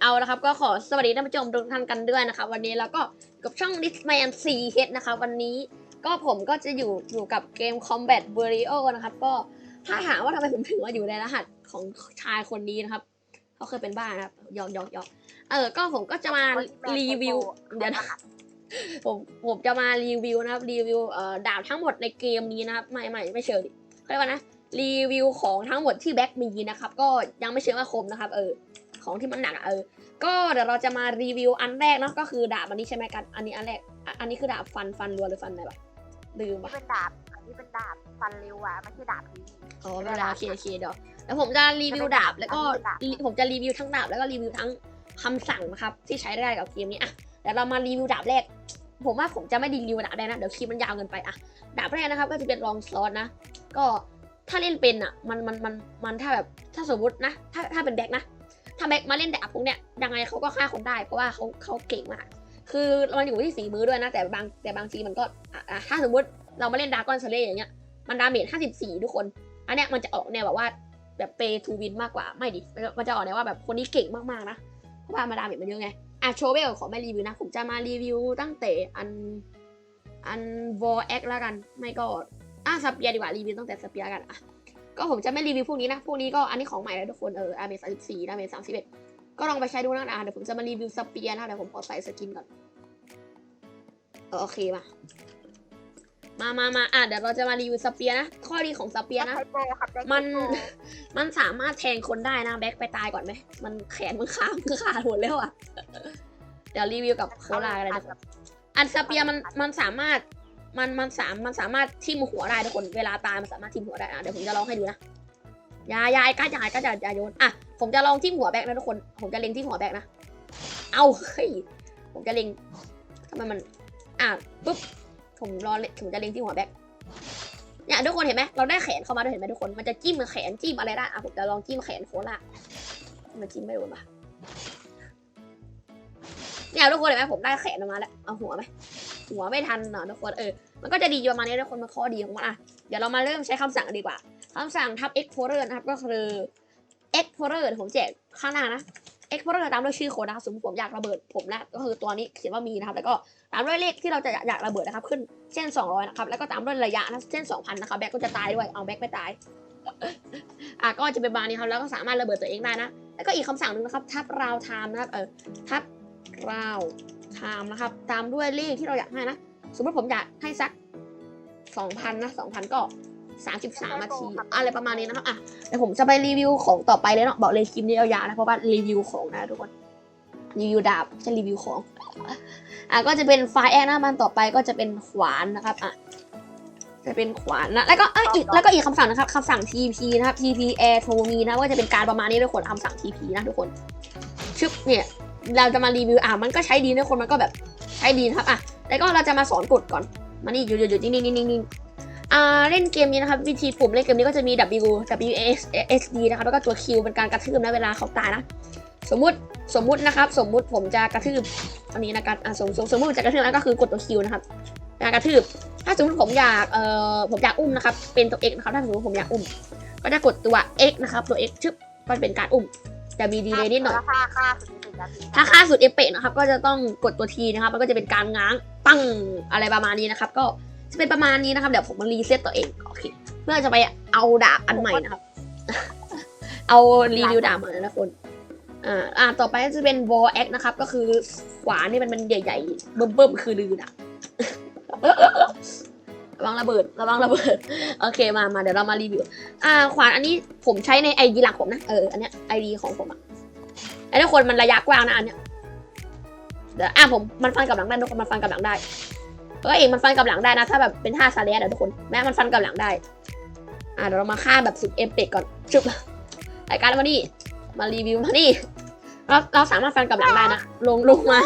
เอาละครับก็ขอสวัสดีท่านผู้ชมทุกท่านกันด้วยนะครับวันนี้เราก็กับช่อง d i s m a y and c h นะครับวันนี้ก็ผมก็จะอยู่อยู่กับเกม Combat b u r i o นะครับก็ถ้าถามว่าทำไมผมถึงมาอยู่ในรหัสของชายคนนี้นะครับเขาเคยเป็นบ้านะครับยอกยอกยอกเออก็ผมก็จะมารีวิวเดี๋ยวนะผมผมจะมารีวิวนะครับรีวิวเอ่อดาบทั้งหมดในเกมนี้นะครับไม่ไม่ไม่เชิงดิเขาเรียกว่านะรีวิวของทั้งหมดที่แบ็กมีนะครับ ก็ยังไม่เชิงว่าคมนะครับ เออ ของที่มันหนักอะเออ ก็เดี๋ยวเราจะมารีวิวอันแรกเนาะก็คือดาบอันนี้ใช่ไหมกัน อันนี้อันแรกอะอันนี้คือดาบฟันฟันรัวหรือฟันอะไรปะลืมนี่ปะเป็นดาบ อันนี้เป็นดาบฟันเร็วอะไม่ใช่ดาบนี้อ๋อไม่เป็นไรโอเคโอเคเดี๋ยวแล้วผมจะรีวิวดาบแล้วก็รีผมจะรีวิวทั้งดาบแล้วก็รีวิวทั้งคำสั่งนะครับที่ใช้ได้กับเกมนี้อะเดี๋ยวเรามารีวิวดาบแรก ผมว่าผมจะไม่รีวิวดาบแรกนะเดี๋ยวคลิปมันยาวเกินไปอะดาบแรกนะครับ ก็จะเป็นรองสล็อตนะ ก็ถ้าเล่นเป็นอะมันมันมันมันถ้าแบบถ้าสมมตินะ ถ้าถ้าเป็นแบ็คนะ ถ้าแบ็คมาเล่นดาพวกเนี้ยยังไงเขาก็ฆ่าคนได้ เพราะว่าเขาเขาเก่งมาก คือมันอยู่ที่ฝีมือด้วยนะ แต่บางแต่บางทีมันก็อะถ้าสมมติเรามาเล่นดากอนเซเลอย่างเงี้ย มันดาเมจ54 ทุกคน อันเนี้ยมันจะออกแนวแบบว่าแบบเปทูวินมากกว่า ไม่ดิ มันจะออกแนวว่าแบบคนนี้เก่งมากๆนะ เพราะว่ามาดาเมจมันเยอะไง อะโชเบลขอไม่รีวิวนะ ผมจะมารีวิวตั้งแต่อันอันวอลแอคแล้วกัน ไม่ก็อะสเปียดีกว่ารีวิวตั้งแต่สเปียกันอะ ก็ผมจะไม่รีวิวพวกนี้นะ พวกนี้ก็อันนี้ของใหม่แล้วทุกคนเอออาเมจ34ดาเมจ31ก็ลองไปใช้ดูนะอะเดี๋ยวผมจะมารีวิวสเปียร์นะเดี๋ยวผมขอใส่สกินก่อนเออโอเคมามามามาอะเดี๋ยวเราจะมารีวิวสเปียร์นะ ข้อดีของสเปียร์นะใช้โปรครับได้มันโปรมันสามารถแทงคนได้นะ แบ็คไปตายก่อนไหม มันแขนมันขามันขาดหมดแล้วอะ เดี๋ยวรีวิวกับโคลากันเลยนะอันสเปียร์มัน มันสามารถ มันมันสามมันสามารถทิ่มหัวได้ทุกคนเวลาตายมันสามารถทิ่มหัวได้อะเดี๋ยวผมจะลองให้ดูนะยายาไอ้ก้ายาไอ้ก้าอย่าย่าโยนอะผมจะลองทิ่มหัวแบ็คนะทุกคน ผมจะเล็งที่หัวแบ็คนะ เอาเฮ้ยผมจะเล็งทำไมมันอะปุ๊บผมรอเล็งผมจะเล็งที่หัวแบ็คเนี่ยทุกคนเห็นไหมเราได้แขนเข้ามาด้วยเห็นไหมทุกคนมันจะจิ้มแขนจิ้มอะไรได้อะผมจะลองจิ้มแขนโคล่ามันจิ้มไม่โดนปะเนี่ยทุกคนเห็นไหมผมได้แขนออกมาแล้วเอาหัวไหม หัวไม่ทันเนาะทุกคนเออมันก็จะดีประมาณนี้ทุกคนมาข้อดีของมันอะเดี๋ยวเรามาเริ่มใช้คำสั่งดีกว่าคำสั่งทับ explorer นะครับก็คือ explorer ผมแจกข้างหน้านะ explorer ตามด้วยชื่อโค้ดนะครับสมมติผมอยากระเบิดผมนะก็คือตัวนี้เขียนว่ามีนะครับแล้วก็ตามด้วยเลขที่เราจะอยากระเบิดนะครับ ขึ้นเช่น 200 นะครับแล้วก็ตามด้วยระยะนะเช่น 2,000 นะครับแบ็กก็จะตายด้วยเอาแบ็กไม่ตายอะก็จะเป็นบาร์นี้ครับแล้วก็สามารถระเบิดตัวเองได้นะ แล้วก็อีกคำสั่งหนึ่งนะครับ ทับราวไทม์นะครับเออทับราว ไทม์นะครับ ตามด้วยเลขที่เราอยากให้นะ สมมติผมอยากให้สัก2,000นะ2,000ก็33นาทีอะไรประมาณนี้นะครับอะเดี๋ยวผมจะไปรีวิวของต่อไปเลยเนาะบอกเลยคลิปนี้ยาวๆนะเพราะว่ารีวิวของนะทุกคนรีวิวดาบไม่ใช่รีวิวของอะก็จะเป็นไฟแอคนะมันต่อไปก็จะเป็นขวานนะครับอะจะเป็นขวานนะแล้วก็เอยอีกแล้วก็อีกคำสั่งนะครับคำสั่ง TP นะครับ TP Air to me นะก็จะเป็นการประมาณนี้ทุกคนคำสั่ง TP นะทุกคนชึบเนี่ย เราจะมารีวิวอะมันก็ใช้ดีนะคนมันก็แบบใช้ดีครับอะแล้วก็เราจะมาสอนกดก่อนมานี่หยุดหยุดหยุดนิ่งนิ่งนิ่งนิ่งอ่าเล่นเกมนี้นะครับวิธีปุ่มเล่นเกมนี้ก็จะมี W W S S D นะครับแล้วก็ตัว Q เป็นการกระทืบนะเวลาเขาตายนะสมมุติสมมุตินะครับ สมมุติผมจะกระทืบอันนี้นะครับอะสมสมสมมติผมจะกระทืบแล้วก็คือกดตัวคิวนะครับการกระทืบ ถ้าสมมติผมอยากเอ่อผมอยากอุ้มนะครับเป็นตัว x นะครับถ้าสมมติผมอยากอุ้ม ก็จะกดตัว x นะครับตัว x ชึบก็เป็นการอุ้มจะมีดีเลย์นิดหน่อย ถ้าค่าสุดเอเฟกต์นะครับ ก็จะต้องกดตัวทีนะครับ มันก็จะเป็นการง้างปั้งอะไรประมาณนี้นะครับ ก็จะเป็นประมาณนี้นะครับ เดี๋ยวผมมารีเซ็ตตัวเองโอเคเพื่อจะไปเอาดาบอันใหม่นะครับ เอารีวิวดาบมานะคนอ่าอ่าต่อไปก็จะเป็น wall act นะครับ ก็คือขวานนี่มันมันใหญ่ๆเบิ่มๆคือลือนะระวังระเบิดระวังระเบิดโอเคมามาเดี๋ยวเรามารีวิว อ่าขวานอันนี้ผมใช้ในไอดีหลักผมนะเอออันเนี้ยไอดีของผมอะ ไอ้ทุกคนมันระยะกว้างนะอันเนี้ยเดี๋ยวอะผมมันฟันกับหลังได้ทุกคนมันฟันกับหลังได้เออเองมันฟันกับหลังได้นะ ถ้าแบบเป็นท่าซาเลสอะทุกคนแม้มันฟันกับหลังได้ อ่าเดี๋ยวเรามาฆ่าแบบสุดเอฟเฟกต์ก่อนชุบรายการมานี่มารีวิวมานี่เราเราสามารถฟันกับหลังได้นะลงลงมา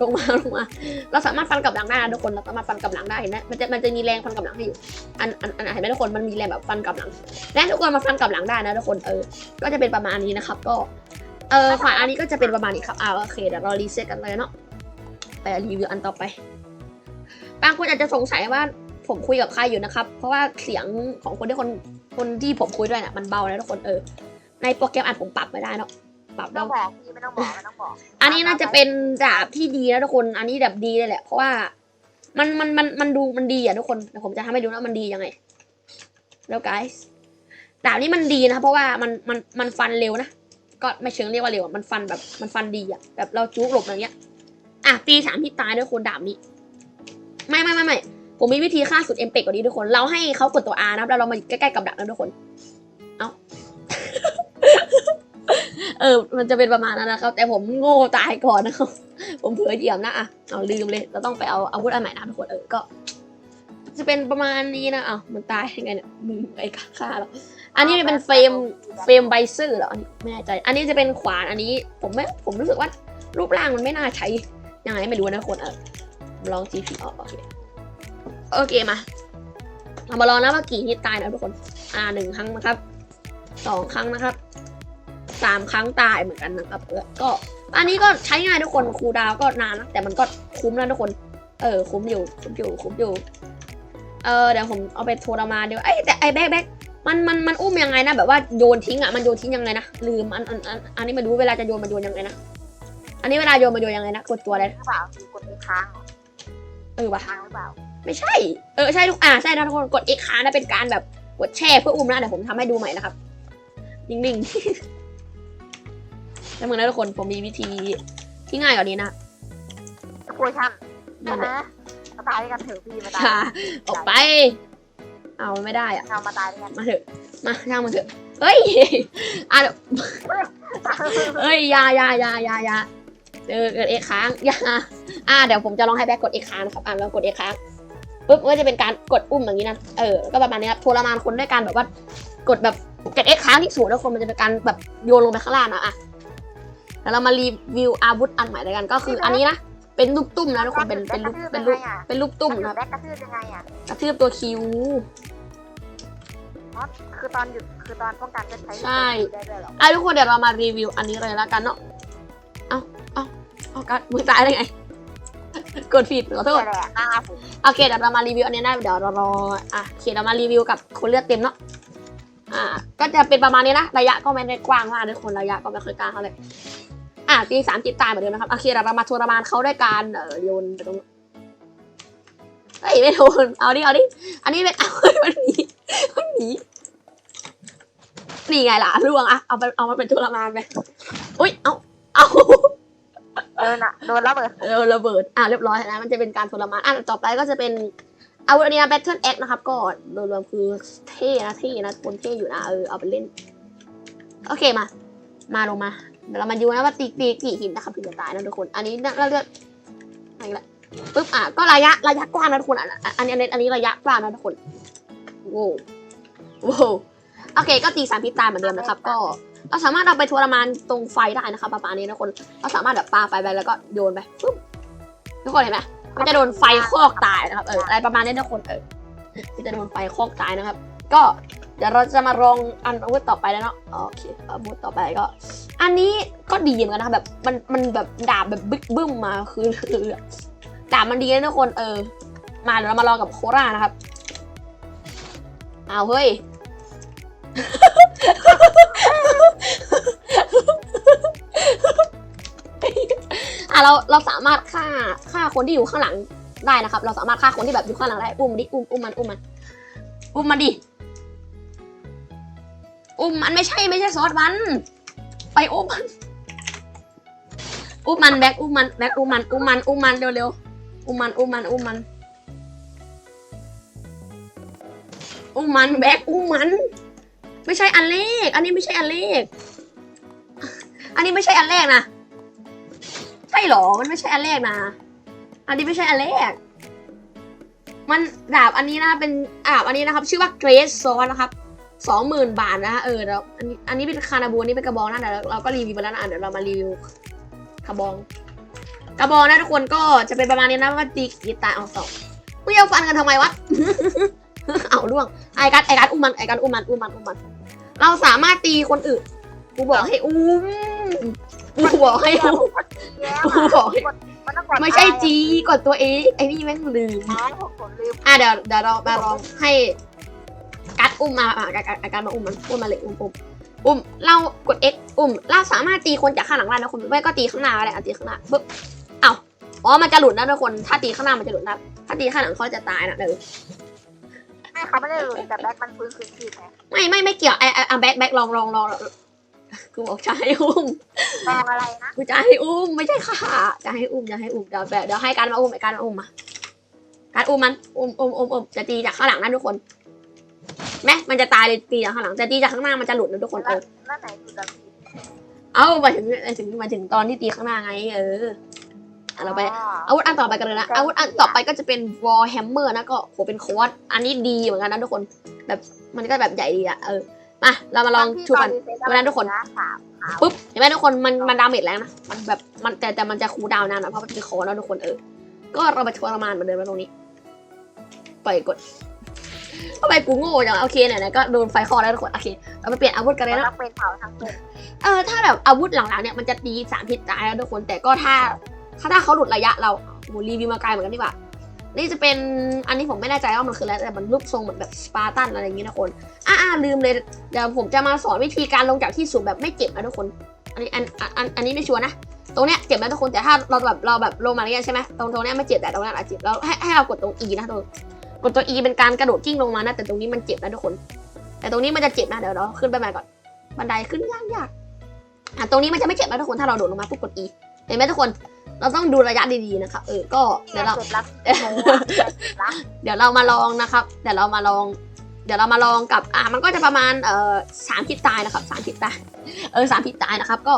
ลงมาลงมา เราสามารถฟันกับหลังได้นะทุกคนเราสามารถฟันกับหลังได้เห็นไหมมันจะมันจะมีแรงฟันกับหลังให้อยู่อันอันอันเห็นไหมทุกคนมันมีแรงแบบฟันกับหลังและทุกคนมาฟันกับหลังได้นะทุกคนเออก็จะเป็นประมาณนี้นะครับ ก็ เออขวานอันนี้ก็จะเป็นประมาณนี้ครับอ่าโอเคเดี๋ยวเรารีเซ็ตกันเลยเนาะไปรีวิวอันต่อไปบางคนอาจจะสงสัยว่าผมคุยกับใครอยู่นะครับ เพราะว่าเสียงของคนที่คนคนที่ผมคุยด้วยเนี่ยมันเบานะทุกคนเออ ในโปรแกรมอัดผมปรับไม่ได้เนาะปรับไม่ได้ต้องบอกพี่ไม่ต้องบอกไม่ต้องบอกอันนี้น่าจะเป็นดาบที่ดีนะทุกคน อันนี้แบบดีเลยแหละ เพราะว่ามันมันมันมันดูมันดีอะทุกคนเดี๋ยวผมจะทำให้ดูนะมันดียังไง แล้ว guys ดาบนี้มันดีนะเพราะว่ามันมันมันฟันเร็วนะ ก็ไม่เชิงเรียกว่าเร็วะมันฟันแบบมันฟันดีอะแบบเราจุกหลบอย่างเงี้ย อะตีสามที่ตายด้วยคนดาบนี้ ไม่ไม่ไม่ไม่ผมมีวิธีฆ่าสุดเอ็มเปกกว่านี้ทุกคน เราให้เขากดตัว R นะครับแล้วเรามาใกล้ๆกับดักนะทุกคน เอาเออ มันจะเป็นประมาณนั้นนะครับ แต่ผมโง่ตายก่อนนะครับ ผมเผลอเหยียบนะอะเอาลืมเลย เราต้องไปเอาอาวุธอันใหม่นะทุกคน เออ ก็ จะเป็นประมาณนี้นะอ้าวมันตายยังไงเนี่ยมึงไอ้ฆ่าเรา อันนี้เป็นเฟรมเฟรมไบเซอร์เหรออันนี้ไม่แน่ใจ อันนี้จะเป็นขวานอันนี้ผมไม่ผมรู้สึกว่ารูปร่างมันไม่น่าใช้ยังไงไม่รู้นะทุกคนเออลอง GP ออกโอเคโอเคมาเรามาลองนะว่ากี่ฮิตตายนะทุกคน อ่าหนึ่งครั้งนะครับสองครั้งนะครับสามครั้งตายเหมือนกันนะครับแล้วก็ อันนี้ก็ใช้ง่ายทุกคนคูลดาวน์ก็นานนะแต่มันก็คุ้มนะทุกคน เออคุ้มอยู่คุ้มอยู่คุ้มอยู่เออเดี๋ยวผมเอาไปโทรมานเดี๋ยวไอ้ยแต่ไอ้แบ๊กแบ๊ก มันมันมันอุ้มยังไงนะ แบบว่าโยนทิ้งอะมันโยนทิ้งยังไงนะลืมอันอันอันอันนี้ไม่รู้เวลาจะโยนมันโยนยังไงนะอันนี้เวลาโยนมันโยนยังไงนะกดตัวอะไรหรือเปล่าคือกดอีกครั้งเหรอเออว่ะค้างหรือเปล่า ไม่ใช่ เออใช่ทุกอ่าใช่นะทุกคนกด X ค้างนะเป็นการแบบกดแช่เพื่ออุ้มนะเดี๋ยวผมทำให้ดูใหม่นะครับนิ่งๆแล้วมึงนะทุกคนผมมีวิธีที่ง่ายกว่านี้นะโวยชั่นนั่นแหละนะมาตายด้วยกันเถอะพี่มาตายค่ะออกไป เอาไม่ได้อะเรามาตายด้วยกันมาเถอะ มาช่างมันเถอะ เฮ้ยอะเดี๋ยวเอ้ยอยาอยาอยาอยาอยาเออเกิด X ค้างอยาอะเดี๋ยวผมจะลองให้แบ็กกด X ค้างนะครับอะลองกด X ค้างปุ๊บก็จะเป็นการกดอุ้มอย่างนี้นะ เออ ก็ประมาณนี้ครับทรมานคนด้วยการแบบว่ากดแบบกด X ค้างที่สูงแล้วคนมันจะเป็นการแบบโยนลงไปข้างล่างนะอะแล้วเรามารีวิวอาวุธอันใหม่ด้วยกันก็คืออันนี้นะ เป็นลูกตุ้มนะทุกคน เป็นเป็นลูกเป็นลูกเป็นลูกตุ้มนะครับแบ็กกระทืบยังไงอะ กระทืบตัวคิว อ๋อคือตอนหยุดคือตอนป้องกันจะใช้ใช่ ได้ด้วยเหรออะทุกคนเดี๋ยวเรามารีวิวอันนี้เลยแล้วกันเนาะ เอาเอาเอากัดมือตายได้ไง กดผิดขอโทษนี่แหละหน้าผมโอเคเดี๋ยวเรามารีวิวอันนี้นะเดี๋ยวเรารออะโอเคเรามารีวิวกับคนเลือดเต็มเนาะอ่า ก็จะเป็นประมาณนี้นะระยะก็ไม่ได้กว้างมากทุกคนระยะก็ไม่ค่อยกว้างเท่าไหร่อะตีสามจิตตายเหมือนเดิมนะครับโอเคเดี๋ยวเรามาทรมานเขาด้วยการเอ่อโยนไปตรงนู้นเฮ้ยไม่โดนเอาดิเอาดิอันนี้เป็นเอามันหนีมันหนี นี่ไงล่ะล่วงอะเอาไปเอามาเป็นทรมานไปอุ้ยเอาเอาเออน่ะโดนระเบิดเออระเบิดอะเรียบร้อยแล้วมันจะเป็นการทรมานอะต่อไปก็จะเป็นอาวุธอันนี้นะ Battle X นะครับ ก็โดยรวมคือเท่นะเท่นะคนเท่อยู่นะเออเอาไปเล่น โอเคมา มาลงมาเดี๋ยวเรามาดูนะว่าตีตีกี่หินนะครับถึงจะตายนะทุกคน อันนี้เราเลือกอะไรละปึ๊บอะก็ระยะระยะกว้างนะทุกคนอะอะอันนี้อันนี้อันนี้ระยะกว้างนะทุกคนโว้วโว้ว โอเค ก็ตีสามพิษตายเหมือนเดิมนะครับ ก็เราสามารถเอาไปทรมานตรงไฟได้นะครับประมาณนี้นะคน เราสามารถแบบปาไฟไปแล้วก็โยนไปปุ๊บทุกคนเห็นไหมมันจะโดนไฟคอกตายนะครับ เออ อะไรประมาณนี้ทุกคน เออมันจะโดนไฟคอกตายนะครับ ก็เดี๋ยวเราจะมาลองอันอาวุธต่อไปแล้วเนาะ โอเค อาวุธต่อไปก็ อันนี้ก็ดีเหมือนกันนะครับแบบมันมันแบบดาบแบบบึ้มบึ้มมาคือคือดาบมันดีนะทุกคน เออ มาเดี๋ยวเรามาลองกับโครานะครับ เอาเฮ้ย อะเราเราสามารถฆ่าฆ่าคนที่อยู่ข้างหลังได้นะครับ เราสามารถฆ่าคนที่แบบอยู่ข้างหลังได้ อุ้มดิ อุ้มอุ้มมัน อุ้มมัน อุ้มมันดิ อุ้มมันไม่ใช่ไม่ใช่ซอสมัน ไปอุ้มมัน อุ้มมันแบ็คอุ้มมันแบ็คอุ้มมัน อุ้มมัน อุ้มมันเร็วเร็วๆ อุ้มมัน อุ้มมัน อุ้มมัน อุ้มมันแบ็คอุ้มมัน ไม่ใช่อันเลข อันนี้ไม่ใช่อันเลข อันนี้ไม่ใช่อันแรกนะ ใช่เหรอ มันไม่ใช่อันแรกนะ อันนี้ไม่ใช่อันแรก มันดาบอันนี้นะเป็นดาบอันนี้นะครับ ชื่อว่าเกรซซอสนะครับสองหมื่นบาทนะฮะเออแล้วอันนี้อันนี้เป็นคานาบูอันนี้เป็นกระบองนะเดี๋ยวเราก็รีวิวไปแล้วนะอะเดี๋ยวเรามารีวิวกระบอง กระบองนะทุกคนก็จะเป็นประมาณนี้นะว่าตีกีตาเอาสองมึงเอาฟันกันทำไมวะเอาล่วงไอ้กัดไอ้กัดอุ้มมันไอ้กัดอุ้มมันอุ้มมันอุ้มมัน เราสามารถตีคนอื่น กูบอกให้อุ้ม กูบอกให้อุ้มแย่กูบอกให้มันต้องกดไม่ใช่จีกดตัวเองไอ้นี่แม่งลืมอ๋อผมผมลืมอะเดี๋ยวเดี๋ยวเรามาลองให้กัดอุ้มมาอะกัดกัดกัดมาอุ้มมันอุ้มมาเลยอุ้มอุ้มอุ้มเรากด X อุ้มเราสามารถตีคนจากข้างหลังได้นะคุณไม่ก็ตีข้างหน้าก็ได้อะตีข้างหน้าปึ๊บเอ้าอ๋อมันจะหลุดนะทุกคน ถ้าตีข้างหน้ามันจะหลุดนะถ้าตีข้างหลังเขาจะตายนะเดี๋ยว ไม่เขาไม่ได้หลุดแต่แบ็คมันฟื้นคืนชีพไงไม่ไม่ไม่เกี่ยวไอ้ไอ้อะแบ็คแบ็คลองลองลองกูบอกจะให้อุ้มมองอะไรนะกูจะให้อุ้มไม่ใช่ค่ะจะให้อุ้มจะให้อุ้มเดี๋ยวเดี๋ยวให้การมาอุ้มไอ้การมาอุ้มมาการอุ้มมันอุ้มอุ้มอุ้มอุ้มจะตีจากข้างหลังนะทุกคนแม่มันจะตายเลยตีจากข้างหลังจะตีจากข้างหน้ามันจะหลุดนะทุกคนเออนั่นไหนหลุดแบบเอ้ามาถึงมาถึงมาถึงตอนที่ตีข้างหน้าไง เออ เราไปอาวุธอันต่อไปกันเลยนะ อาวุธอันต่อไปก็จะเป็น wall hammer นะก็โหเป็นโค้ดอันนี้ดีเหมือนกันนะทุกคน แบบมันก็แบบใหญ่ดีอะเออ มา เรามาลองชูกันวันนั้นทุกคนสามปุ๊บ เห็นไหมทุกคน มันมันดาเมจแรงนะ มันแบบ มันแต่แต่มันจะคูลดาวน์นานนะเพราะมันเป็นโค้ดแล้วทุกคนเออ ก็เราไปทรมานเหมือนเดิมแล้วตรงนี้ ปล่อยกดทำไมกูโง่จังโอเคไหนๆก็โดนไฟคอแล้วทุกคนโอเคเราไปเปลี่ยนอาวุธกันเลยนะต้องเป็นเผาทั้งตัวเออถ้าแบบอาวุธหลังๆเนี่ยมันจะตีสามทิศตายแล้วทุกคนแต่ก็ถ้า ถ้าถ้าเขาหลุดระยะเราโหรีวิวมาไกลเหมือนกันดีกว่านี่จะเป็นอันนี้ผมไม่แน่ใจว่ามันคืออะไรแต่มันรูปทรงเหมือนแบบสปาร์ตันอะไรอย่างงี้นะคนอ่าอ่าลืมเลยเดี๋ยวผมจะมาสอนวิธีการลงจากที่สูงแบบไม่เจ็บนะทุกคน อันนี้อันอันอันอันนี้ไม่ชัวร์นะตรงเนี้ยเจ็บนะทุกคนแต่ถ้าเราแบบเราแบบลงมาเนี้ยใช่ไหมตรงตรงเนี้ยไม่เจ็บแต่ตรงนั้นอาจเจ็บแล้วให้ให้เรากดตรง E นะตรงกดตัว E เป็นการกระโดดกิ้งลงมานะแต่ตรงนี้มันเจ็บนะทุกคน แต่ตรงนี้มันจะเจ็บนะเดี๋ยวเราขึ้นไปใหม่ก่อน บันไดขึ้นยากยากอะตรงนี้มันจะไม่เจ็บนะทุกคนถ้าเราโดดลงมาปุ๊บกด E เห็นไหมทุกคน เราต้องดูระยะดีๆนะครับเออก็เดี๋ยวเราเจ็บรับโมอะเจ็บรับเดี๋ยวเรามาลองนะครับเดี๋ยวเรามาลอง เดี๋ยวเรามาลองกับอะมันก็จะประมาณเอ่อสามทิศตายนะครับสามทิศตายเออสามทิศตายนะครับ ก็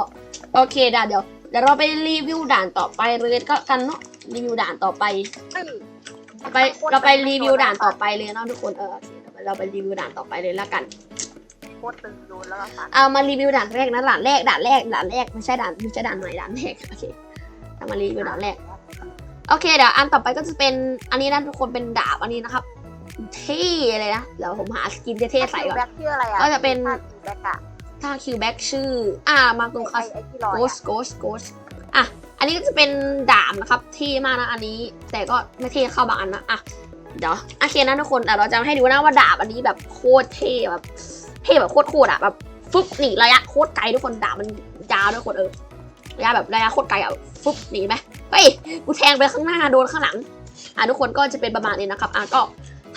โอเคได้เดี๋ยวเดี๋ยวเราไปรีวิวด่านต่อไปเลยก็กันเนาะรีวิวด่านต่อไปเฮ้ยเราไปเราไปรีวิวด่านต่อไปเลยเนาะทุกคนเออโอเคเราไปรีวิวด่านต่อไปเลยแล้วกันโคตรตึงโดนแล้วก็ฟันเอามารีวิวด่านแรกนะด่านแรกด่านแรกด่านแรกไม่ใช่ด่านไม่ใช่ด่านใหม่ด่านแรกโอเคเอา มารีวิวด่านแรก โอเคเดี๋ยวอันต่อไปก็จะเป็นอันนี้นะทุกคนเป็นดาบอันนี้นะครับ เท่เลยนะเดี๋ยวผมหาสกินเท่ๆใส่ก่อน แบ็คชื่ออะไรอะก็จะเป็นถ้าสีแบ็คอะถ้าคิวแบ็กชื่อ อ่า มาตรงคาไอ้ไอ้ที่ลอยโกอะสโกสโกสอะ อันนี้ก็จะเป็นดาบนะครับเท่มากนะอันนี้ แต่ก็ไม่เท่เข้าบางอันนะ อะ เดี๋ยวโอเคนะทุกคนแต่เราจะให้ดูนะว่าดาบอันนี้แบบโคตรเท่แบบเท่แบบโคตรโคตรอะแบบฟึบหนีระยะโคตรไกลทุกคนดาบมันยาวทุกคนเออ ระยะแบบระยะโคตรไกลอะฟึบหนีไหมเฮ้ยกูแทงไปข้างหน้าโดนข้างหลังอะทุกคนก็จะเป็นประมาณนี้นะครับอะก็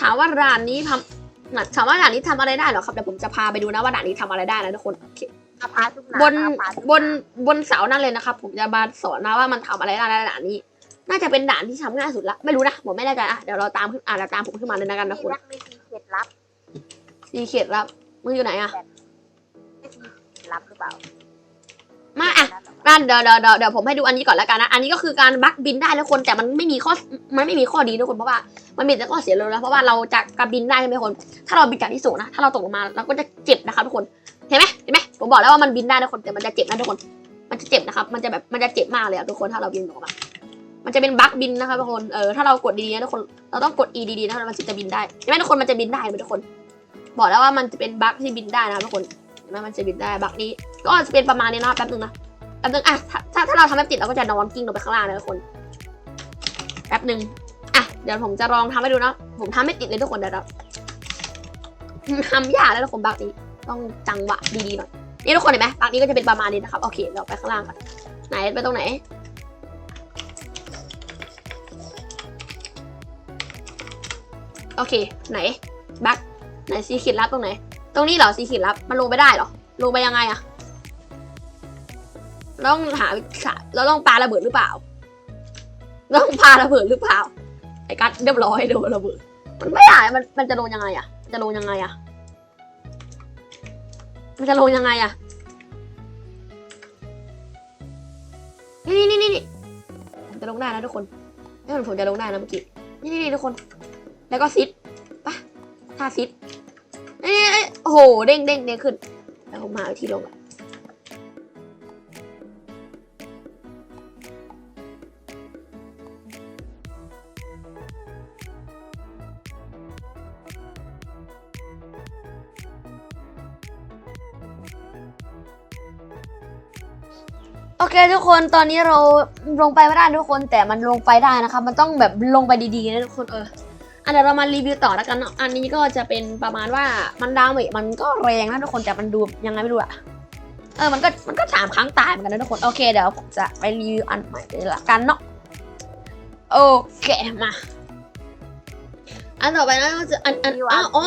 ถามว่าด่านนี้ทำถามว่าด่านนี้ทำอะไรได้เหรอครับเดี๋ยวผมจะพาไปดูนะว่าด่านนี้ทำอะไรได้นะทุกคนโอเคอาพาทุกหนาบนอาพาทุกบนหาบนเสานั่นเลยนะครับผมจะมาสอนนะว่ามันทำอะไรได้ในด่านนี้ น่าจะเป็นด่านที่ทำง่ายสุดละไม่รู้นะผมไม่แน่ใจอะเดี๋ยวเราตามขึ้นอะเราตามผมขึ้นมาเลยนะกันนะที่คุณแบ็คไม่มีเขตลับสีเขียดรับมึงอยู่ไหนอะไม่มีเขตลับหรือเปล่ามาอะ นั่นเดี๋ยวเดี๋ยวเดี๋ยวผมให้ดูอันนี้ก่อนแล้วกันนะ อันนี้ก็คือการบักบินได้นะคนแต่มันไม่มีข้อมันไม่มีข้อดีนะคนเพราะว่ามันมีแต่ข้อเสียเลยนะเพราะว่าเราจะกระบินได้ใช่ไหมคน ถ้าเราบินจากที่สูงนะถ้าเราตกลงมาเราก็จะเจ็บนะครับทุกคนเห็นไหมเห็นไหมผมบอกแล้วว่ามันบินได้นะคนแต่มันจะเจ็บนะทุกคน มันจะเจ็บนะครับ มันจะแบบมันจะเจ็บมากเลยอะทุกคนถ้าเราบินออกมามันจะเป็นบักบินนะครับทุกคนเออถ้าเรากดดีๆนะทุกคนเราต้องกด E ดีๆนะมันถึงจะบินได้ใช่ไหมทุกคนมันจะบินได้ทุกคน บอกแล้วว่ามันจะเป็นบักที่บินได้นะทุกคนเห็นไหมมันจะบินได้บักนี้ ก็จะเป็นประมาณนี้นะแป๊บนึงนะ แป๊บนึงอะถ้าถ้าเราทำไม่ติดเราก็จะนอนกิ้งลงไปข้างล่างนะทุกคนแป๊บนึงอะเดี๋ยวผมจะลองทำให้ดูนะผมทำไม่ติดเลยทุกคนเดี๋ยวเราทำยากแล้วทุกคนบักนี้ต้องจังหวะดีๆหน่อยนี่ทุกคนเห็นไหมบักนี้ก็จะเป็นประมาณนี้นะครับโอเคเราไปข้างล่างกันไหนไปตรงไหนโอเค ไหนบักไหนสีขีดลับตรงไหน ตรงนี้เหรอสีขีดลับมันลงไปได้เหรอลงไปยังไงอะ เราต้องหาเราต้องปาระเบิดหรือเปล่าเราต้องปาระเบิดหรือเปล่า ไอ้กัดเรียบร้อยโดนระเบิด มันไม่ได้มันมันจะลงยังไงอะ จะลงยังไงอะ มันจะลงยังไงอะ นี่นี่นี่นี่จะลงได้นะทุกคนนี่ผมจะลงได้นะเมื่อกี้ นี่นี่ทุกคน แล้วก็ซิดปะท่าซิดเอ้ยเอ้โอ้โห เด้งเด้งเด้งขึ้น แล้วผมหาวิธีลงอะ โอเคทุกคนตอนนี้เราลงไปไม่ได้ทุกคนแต่มันลงไปได้นะครับ มันต้องแบบลงไปดีๆนะทุกคนเอออันเดี๋ยวเรามารีวิวต่อแล้วกันเนาะอันนี้ก็จะเป็นประมาณว่ามันดาเมจมันก็แรงนะทุกคนแต่มันดูยังไงไม่รู้อะเออมันก็มันก็สามครั้งตายเหมือนกันนะทุกคนโอเคเดี๋ยวผมจะไปรีวิวอันใหม่เลยละกันเนาะโอเคมาอันต่อไปนะก็จะอันอันอ้าวอ๋อ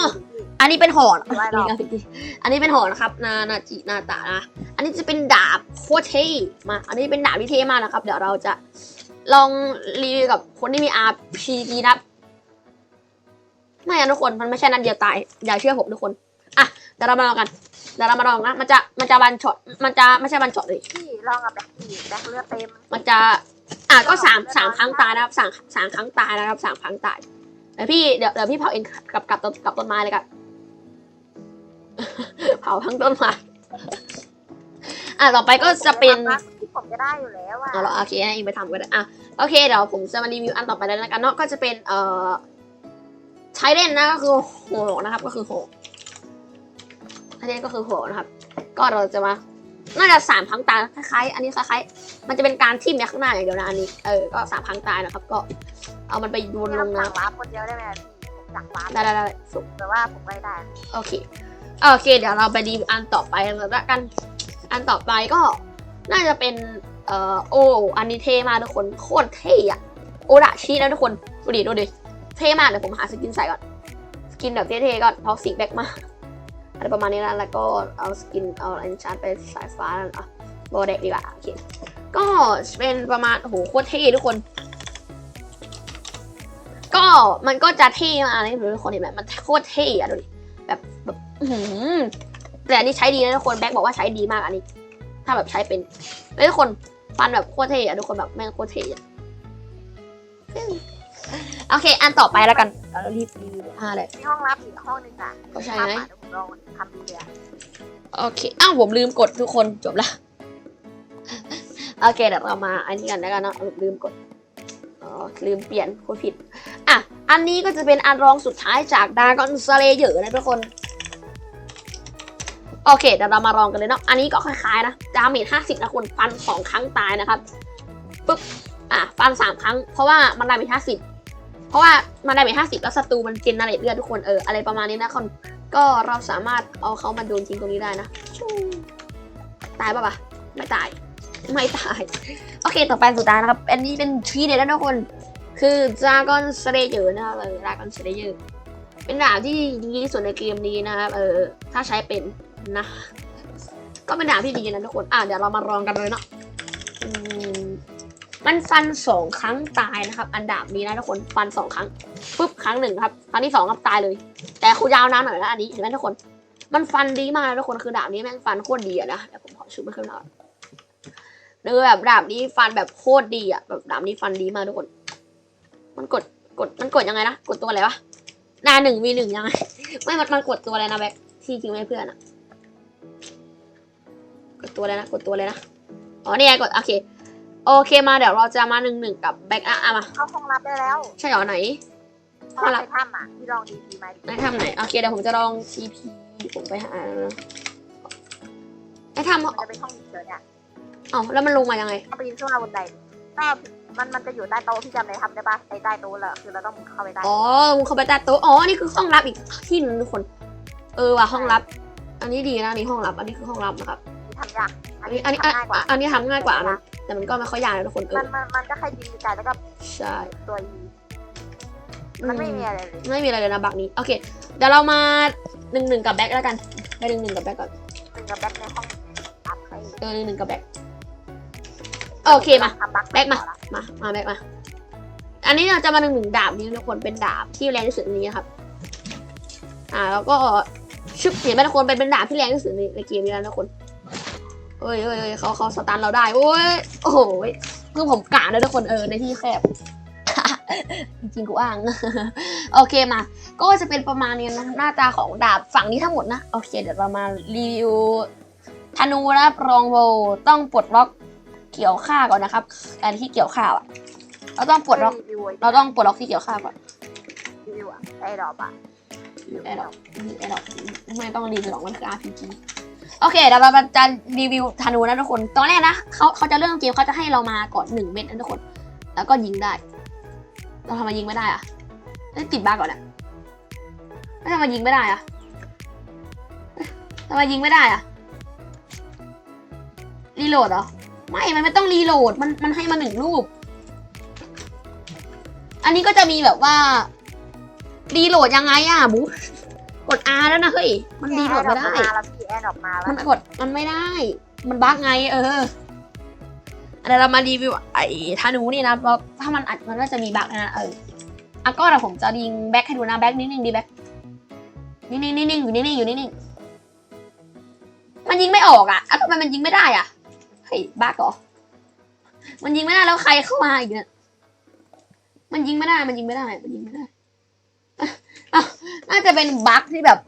อันนี้เป็นหอนไม่หรอกนี่ก็อันนี้เป็นหอนนะครับนานาจินาตานะ อันนี้จะเป็นดาบโคตรเท่มา อันนี้เป็นดาบที่เท่มากนะครับ เดี๋ยวเราจะลองรีวิวกับคนที่มี RPG นะครับไม่อะทุกคน มันไม่ใช่นัดเดียวตาย อย่าเชื่อผมทุกคน อะ เดี๋ยวเรามาลองกัน เดี๋ยวเรามาลองนะ มันจะ มันจะบันช็อต มันจะไม่ใช่บันช็อตเลยพี่ลองกับแบ็คทีแบ็คเลือดเต็ม มันจะ อะ ก็สามสามครั้งตายนะครับสามสามครั้งตายนะครับสามครั้งตายเดี๋ยวพี่ เดี๋ยวเดี๋ยวพี่เผาเองกับกับต้นกับต้นไม้เลยครับ เผาทั้งต้นไม้อะต่อไปก็จะเป็นที่ผมจะได้อยู่แล้วอะเอาละโอเคให้เองไปทำก็ได้อะโอเคเดี๋ยวผมจะมารีวิวอันต่อไปแล้วกันเนาะก็จะเป็นเอ่อใช้เล่นนะก็คือโหนะครับ ก็คือโหใช้เล่นก็คือโหนะครับ ก็เราจะมาน่าจะสามครั้งตายคล้ายๆอันนี้คล้ายๆมันจะเป็นการทิ่มเนี่ยข้างหน้าอย่างเดียวนะอันนี้เออก็สามครั้งตายนะครับ ก็เอามันไปโยนพี่ลต้องงสั่น้งวาร์ปคนเดียวได้ไหมพี่ผมสั่งวาร์ปำได้ได้ได้สุกแต่ว่าผมไม่ได้โอเค โอเค เดี๋ยวเราไปรีวิวอันต่อไปแล้วกัน อันต่อไปก็น่าจะเป็นเอ่อโออันนี้เท่มากทุกคนโคตรเท่อะโอดะชีนะทุกคนดูดิดูดิเท่มากเดี๋ยวผมหาสกินใส่ก่อนสกินแบบเท่ๆก่อนท็อกซิกแบ็กมากอะไรประมาณนี้นะแล้วก็เอาสกินเอาอันชาร์ไปสายฟ้านั่นอะโบเด็กดีกว่าโอเคก็เป็นประมาณโหโคตรเท่ทุกคน ก็มันก็จะเท่มากนะทุกคนเห็นไหมมันโคตรเท่อะดูดิ แบบแบบอื้อหือแต่อันนี้ใช้ดีนะทุกคนแบ็กบอกว่าใช้ดีมากอันนี้ ถ้าแบบใช้เป็นเฮ้ยทุกคนฟันแบบโคตรเท่อะทุกคนแบบแม่งโคตรเท่อะโอเค อันต่อไปแล้วกันเรารีบรีวิวอ่าเลยมีห้องลับอีกห้องหนึ่งอะก็ใช่ทำไงอะเดี๋ยวผมลองทำดูเลยอะโอเค อ้าวผมลืมกดทุกคนจบละโอเคเดี๋ยวเรามาอันนี้กันแล้วกันเนาะลืมกดอ๋อลืมเปลี่ยนพูดผิด อะ อันนี้ก็จะเป็นอันรองสุดท้ายจากดากอนสเลเยอร์นะทุกคน โอเคเดี๋ยวเรามาลองกันเลยเนาะอันนี้ก็คล้ายๆนะดาเมจห้าสิบนะคนฟันสองครั้งตายนะครับปึ๊บอะฟันสามครั้ง เพราะว่ามันดาเมจห้าสิบเพราะว่ามันดาเมจห้าสิบแล้วศัตรูมันเจนเนเรตเลือดทุกคนเอออะไรประมาณนี้นะคนก็เราสามารถเอาเขามาโดนจริงตรงนี้ได้นะตายปะปะไม่ตายไม่ตาย โอเคต่อไปสุดท้ายนะครับ อันนี้เป็นทีเด็ดนะทุกคน คือดราก้อนสเลเยอร์นะครับเออดราก้อนสเลเยอร์เป็นดาบที่ดีที่สุดในเกมนี้นะครับเออถ้าใช้เป็น นะ ก็เป็นดาบที่ดีนะทุกคน อะเดี๋ยวเรามาลองกันเลยเนาะมันฟันสองครั้งตายนะครับ อันดาบนี้นะทุกคนฟันสองครั้งปุ๊บครั้งหนึ่งครับครั้งที่สองครับตายเลย แต่คูยาวนานหน่อยนะอันนี้เห็นไหมทุกคน มันฟันดีมากนะทุกคนคือดาบนี้แม่งฟันโคตรดีอะนะเดี๋ยวผมขอชูมันขึ้นมาก่อนเนื้อแบบดาบนี้ฟันแบบโคตรดีอะแบบดาบนี้ฟันดีมากทุกคน มันกดกดมันกดยังไงนะกดตัวอะไรวะหนาหนึ่งมีหนึ่งยังไงไม่มันมันกดตัวอะไรนะแบ็คที่จริงไม่เพื่อนอะ กดตัวอะไรนะกดตัวอะไรนะอ๋อนี่ไงกดโอเคโอเคมาเดี๋ยวเราจะมาหนึ่งหนึ่งกับแบ็คอะอะมาเข้าห้องลับได้แล้ว ใช่เหรอไหนห้องลับในถ้ำอะพี่ลองดีดีไหมไหนทำไหนโอเคเดี๋ยวผมจะลอง TP ผมไปหานะไอ้ทำมันจะเป็นห้องฉุกเฉินเนี่ยเอ้าแล้วมันลงมายังไงเขาไปยืนขึ้นมาบนไดถ้ามันมันจะอยู่ใต้โต๊ะพี่จำในทำได้ปะไอ้ใต้โต๊ะแหละคือเราต้องเข้าไปได้อ๋อมึงเข้าไปใต้โต๊ะอ๋อนี่คือห้องลับอีกที่หนึงทุกคน เออว่ะห้องลับ อันนี้ดีนะอันนี้ห้องลับ อันนี้คือห้องลับนะครับ ทำยากอันนี้อันนี้ทำง่ายกว่าอันนี้ทำง่ายกว่านะแต่มันก็ไม่ค่อยยากนะทุกคนเอมัอนมันมันก็แค่ยืนไกลแล้วก็ใช่ตัวยีมันไม่มีอะไรเลยไม่มีอะไรเลยนะบักนี้โอเคเดี๋ยวเรามาหนึ่งหนึ่งกับแบ็คแล้วกันไปหนึ่งหนึ่งกับแบ็คก่อนถึงกับแบ็คในห้องอัพให้เออหนึ่งหนึ่งกับแบ็คโอเคมา ทำบัคแบ็คมา มา มาแบ็คมา อันนี้เราจะมาหนึ่งหนึ่งดาบนี้นะทุกคน เป็นดาบที่แรงที่สุดในนี้นะครับ อ่า แล้วก็ ชึบเห็นไหมทุกคนเป็นเป็นดาบที่แรงที่สุดในในเกมนี้แล้วนะทุกคนเอ้ยเอ้ยเอ้ยเขาเขาสตันเราได้โอ้ยโอ้โหคือผมกะนะทุกคนเออในที่แคบจริงๆกูอ้าง โอเคมา ก็จะเป็นประมาณนี้นะ หน้าตาของดาบฝั่งนี้ทั้งหมดนะ โอเค เดี๋ยวเรามารีวิวธนูนะครับรองโวต้องปลดล็อกเกี่ยวข้าก่อนนะครับอันที่เกี่ยวข้าวอะ เราต้องปลดล็อกรีวิวเราต้องปลดล็อกที่เกี่ยวข้าวก่อนรีวิวอะไอ้ดอกอะ ไอ้ดอกไอ้ดอกไม่ต้องรีวิวหรอกมันคือ RPG โอเคเดี๋ยวเราจะรีวิวธนูนะทุกคน ตอนแรกนะเขาเขาจะเริ่มเกมเขาจะให้เรามาก่อนหนึ่งเม็ดนะทุกคน แล้วก็ยิงได้ เราทำไมยิงไม่ได้อะเอ้ติดบ้าก่อนแหละทำไมยิงไม่ได้อะเอ๊ะทำไมยิงไม่ได้อะรีโหลดเหรอ ไม่ มันไม่ต้องรีโหลด มันมันให้มาหนึ่งรูป อันนี้ก็จะมีแบบว่า รีโหลดยังไงอะบูกด R แล้วนะเฮ้ย มันรีโหลดไม่ได้แอนออกมาแล้วพี่แอนออกมาแล้วมันกดมันไม่ได้ มันบั๊กไงเออเดี๋ยวเรามารีวิวไอ้ธนูนี่นะเพราะถ้ามันอัดมันก็จะมีบั๊กนะเอออะก็เดี๋ยวผมจะยิงแบ็คให้ดูนะแบ็คนิ่งๆดีแบ็คนิ่งๆนิ่งๆอยู่นิ่งๆอยู่นิ่งๆมันยิงไม่ออกอะอะทำไมมันยิงไม่ได้อะเฮ้ยบั๊กเหรอมันยิงไม่ได้แล้วใครเข้ามาอีกเนี่ยมันยิงไม่ได้มันยิงไม่ได้มันยิงไม่ได้อะอะ น่าจะเป็นบั๊กที่แบบ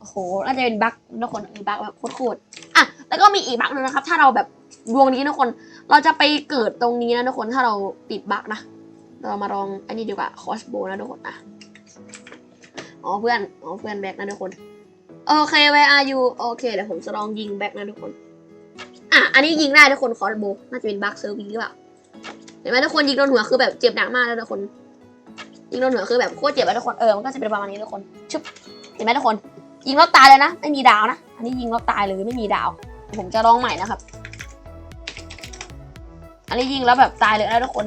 โหน่าจะเป็นบั๊กทุกคนมีบั๊กแบบโคตรๆอะแล้วก็มีอีกบั๊กหนึงนะครับ ถ้าเราแบบดวงนี้ทุกคน เราจะไปเกิดตรงนี้นะทุกคนถ้าเราปิดบั๊กนะเรามาลองอันนี้ดีกว่าคอสโบนะทุกคนอะอ๋อเพื่อนอ๋อเพื่อนแบ็กนะทุกคนโอเค where are you โอเคเดี๋ยวผมจะลองยิงแบ็กนะทุกคนอะอันนี้ยิงได้ทุกคนคอสโบน่าจะเป็นบั๊กเซอร์วีหรือเปล่าเห็นไหมทุกคนยิงโดนหัวคือแบบเจ็บหนักมากแล้วทุกคน ยิงโดนหัวคือแบบโคตรเจ็บแล้วทุกคน เออ มันก็จะเป็นประมาณนี้ทุกคน ชึบ เห็นไหมทุกคน ยิงแล้วตายเลยนะ ไม่มีดาวนะ อันนี้ยิงแล้วตายเลยไม่มีดาว ผมจะลองใหม่นะครับ อันนี้ยิงแล้วแบบตายเลยนะทุกคน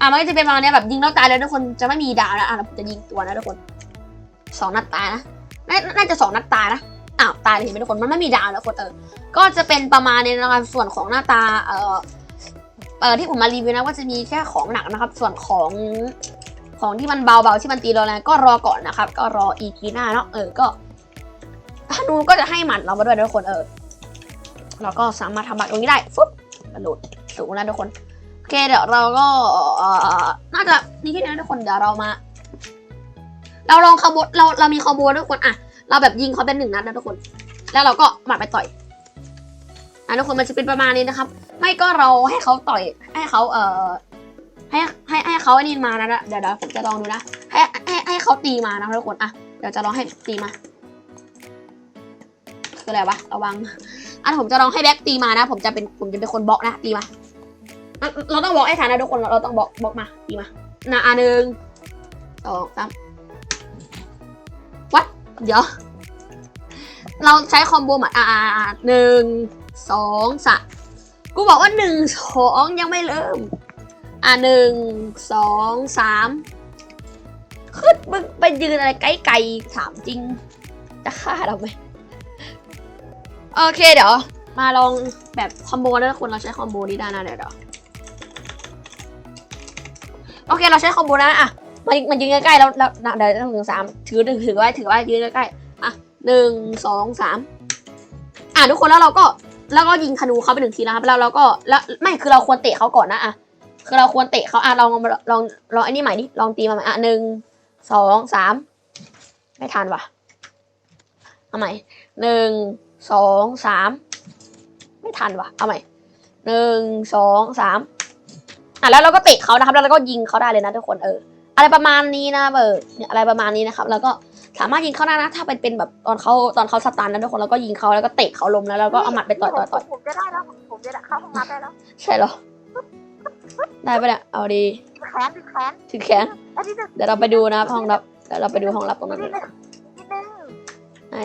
อะมันก็จะเป็นประมาณนี้แบบยิงแล้วตายเลยทุกคน จะไม่มีดาวนะ อะผมจะยิงตัวนะทุกคนสองนัดตายนะน,น่าจะสองนัดตายนะอ้าวตายเลยเห็นไหมทุกคน มันไม่มีดาวแล้วคนเออ ก็จะเป็นประมาณนี้นะครับ ส่วนของหน้าตา เอ่อ เอ่อที่ผมมารีวิวนะว่าจะมีแค่ของหนักนะครับ ส่วนของของที่มันเบาๆที่มันตีเราแรงก็รอก่อนนะครับ ก็รออีพีหน้าเนาะเออก็ธนูก็จะให้หมัดเรามาด้วยทุกคนเออเราก็สามารถทำบัตรตรงนี้ได้ฟุ๊บกระโดดสูงนะทุกคนโอเคเดี๋ยวเราก็เอ่อน่าจะนี่แค่นี้นะทุกคนเดี๋ยวเรามา เราลองคอมโบเราเรามีคอมโบนทุกคนอะเราแบบยิงเขาเป็นหนึ่งนัดนะทุกคน แล้วเราก็หมัดไปต่อย อะทุกคนมันจะเป็นประมาณนี้นะครับ ไม่ก็เราให้เขาต่อยให้เขาเอ่อให้ให้ให้เขาไอ้นี่มานะเดี๋ยวเดี๋ยวผมจะลองดูนะให้ให้ให้เขาตีมานะทุกคนอะเดี๋ยวจะลองให้ตีมาคืออะไรวะระวังอะผมจะลองให้แบ็คตีมานะ ผมจะเป็นผมจะเป็นคนบล็อกนะตีมาเราต้องบล็อกให้ทันนะทุกคนเราต้องบล็อกบล็อกมาตีมานะอะหนึ่งสองสามวัดเดี๋ยวเราใช้คอมโบหมัดอะอะอะหนึ่ง สองสามกูบอกว่าหนึ่งสองยังไม่เริ่ม อะหนึ่งสองสามขึ้นมึงไปยืนอะไรไกลๆถามจริง จะฆ่าเราไหมโอเคเดี๋ยว มาลองแบบคอมโบนะทุกคนเราใช้คอมโบนี้ได้นะเดี๋ยวเดี๋ยวโอเคเราใช้คอมโบนะอะมันมันยืนใกล้ๆแล้วแล้วเดี๋ยวหนึ่งสามถือถือถือไว้ถือไว้ยืนใกล้ๆอะหนึ่งสองสามอะทุกคนแล้วเราก็ แล้วก็ยิงธนูเขาไปหนึ่งทีนะครับ แล้วเราก็แล้วไม่คือเราควรเตะเขาก่อนนะอะคือเราควรเตะเขาอะลองลองลองไอ้นี่ใหม่ดิลองตีมาใหม่อะหนึ่งสองสามไม่ทันว่ะเอาใหม่หนึ่งสองสามไม่ทันว่ะเอาใหม่หนึ่งสองสามอะแล้วเราก็เตะเขานะครับ แล้วเราก็ยิงเขาได้เลยนะทุกคนเอออะไรประมาณนี้นะเบอร์เนี่ยอะไรประมาณนี้นะครับ แล้วก็ สามารถยิงเขาได้นะ ถ้าเป็นเป็นแบบตอนเขาตอนเขาสตันนะทุกคนแล้วก็ยิงเขาแล้วก็เตะเขาล้มแล้วเราก็เอาหมัดไปต่อยต่อยต่อยผมจะได้แล้วผมจะได้เข้าห้องน้ำได้แล้วใช่เหรอได้ปะเนี่ยเอาดีแขนดิแขนถึงแขนอันนี้จะเดี๋ยวเราไปดูนะห้องรับเดี๋ยวเราไปดูห้องรับตรงนั้นนิเลดยนึงนิดนึงไหน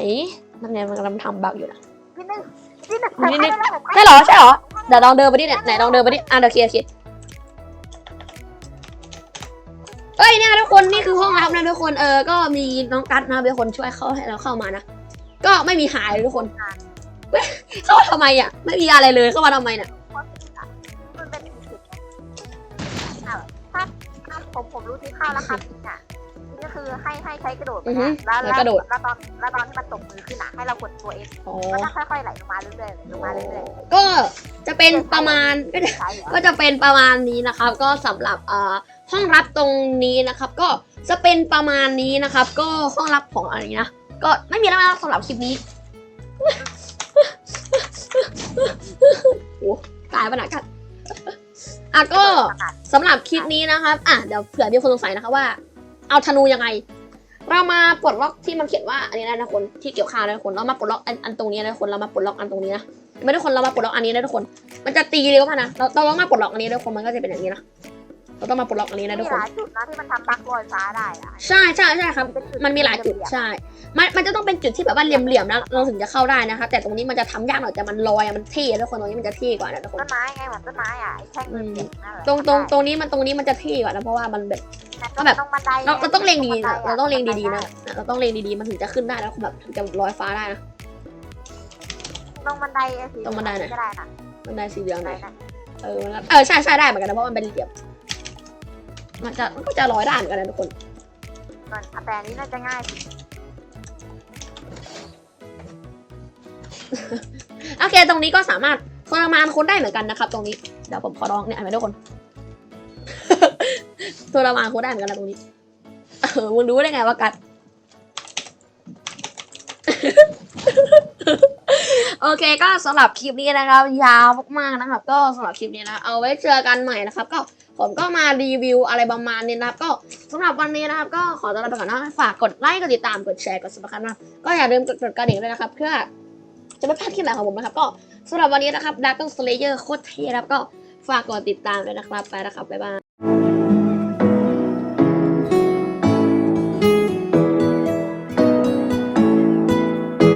นั่นไงมันกำลังทำบั๊กอยู่นะนิดนึงนิดนึงนิดนึงผมใช่เหรอใช่เหรอเดี๋ยวลองเดินไปดิเนี่ยไหนลองเดินไปดิอะเดี๋ยวเคลียร์เคลียร์ ยเนี่ยทุกคนนี่คือห้องรับนะทุกคนเออก็มีน้องกัดนะเป็นคนช่วยเข้าให้เราเข้ามานะก็ไม่มีหายเลยทุกคนเว้ยเข้ามาทำไมอะไม่มีอะไรเลยเข้ามาทำไมเนี่ยมันเป็นผิดถ้าถ้าผมผมรู้ที่เข้าแล้วครับจริงอะนี่ก็คือให้ให้ใช้กระโดดไปอือฮึนะแล้วแล้วกระโดดแล้วตอนแล้วตอนที่มันตกมือขึ้นอะให้เรากดตัวเองอ๋อแล้วก็ค่อยๆไหลลงมาเรื่อยๆลงมาเรื่อยก็จะเป็นประมาณก็ๆจะใช่เหรอก็จะเป็นประมาณนี้นะครับ ก็สำหรับเอ่อ ห้องรับตรงนี้นะครับ ก็จะเป็นประมาณนี้นะครับ ก็ห้องรับของอะไรนะก็ไม่มีแล้วนะสำหรับคลิปนี้โอ้ตายปะหนักกันอะก็สำหรับคลิปนี้นะครับ อะเดี๋ยวเผื่อมีคนสงสัยนะคะว่า เอาธนูยังไง เรามาปลดล็อกที่มันเขียนว่าอันนี้นะทุกคนที่เกี่ยวข้าวนะทุกคนเรามาปลดล็อกอันตรงนี้นะทุกคนเรามาปลดล็อกอันตรงนี้นะไม่ทุกคนเรามาปลดล็อกอันนี้นะทุกคน มันจะตีเร็วมากนะเราเราลองมาปลดล็อกอันนี้นะทุกคนมันก็จะเป็นอย่างนี้นะ เราต้องมาปลดล็อกอันนี้นะทุมีกหคนลายจุดนะที่มันทำบั๊กลอยฟ้าได้อะใช่ใช่ใช่ครับเป็นจุดมันมีหลายจุดใช่ มันมันจะต้องเป็นจุดที่แบบว่าเหลี่ยมๆนะเราถึงจะเข้าได้นะคะ แต่ตรงนี้มันจะทำยากหน่อยแต่มันลอยอะมันเท่ทุกคนตรงนี้มันจะเท่กว่านะทุกคนต้นไม้ไงเหมือนต้นไม้อะไอ้แท่งเงินเก็บนั่นแหละตรงตรงตรงนี้มันตรงนี้มันจะเท่กว่านะเพราะว่ามันแบบก็แบบต้องบันไดเราเราต้องเล็งดีๆบันะไะเราต้องเล็งดีๆนะเราต้องเล็งดีๆมันถึงจะขึ้นได้แล้วแบบถึงจะลอยฟ้าได้นะ ตรงบันไดไอ้สีตรงบันไดไหนก็ได้นะมันได้สีเหลืองบันไหไดนนะเออมันก็เออใช่ใช่ได้เหมือนกันนะเพราะมันเป็นเหลี่ยม มันจะมันก็จะลอยได้เหมือนกันนะทุกคนมันอะแต่อันนี้น่าจะง่ายสุดโอเค ตรงนี้ก็สามารถทรมานคนได้เหมือนกันนะครับ ตรงนี้ เดี๋ยวผมขอลองเนี่ยเห็นไหมทุกคน ทรมานคนได้เหมือนกันนะตรงนี้ เออมึงรู้ได้ไงว่ากัด โอเคก็สำหรับคลิปนี้นะครับ ยาวมากๆนะครับ ก็สำหรับคลิปนี้นะ เอาไว้เจอกันใหม่นะครับ ก็ ผมก็มารีวิวอะไรประมาณนี้นะครับ ก็สำหรับวันนี้นะครับ ก็ขอตัวลาไปก่อนนะฝากกดไลค์กดติดตามกดแชร์กด subscribe นะก็อย่าลืมกดกดกระดิ่งด้วยนะครับ เพื่อจะไม่พลาดคลิปใหม่ของผมนะครับ ก็สำหรับวันนี้นะครับ Dark Slayer โคตรเท่นะครับก็ฝากกดติดตามด้วยนะครับไปนะครับบ๊ายบาย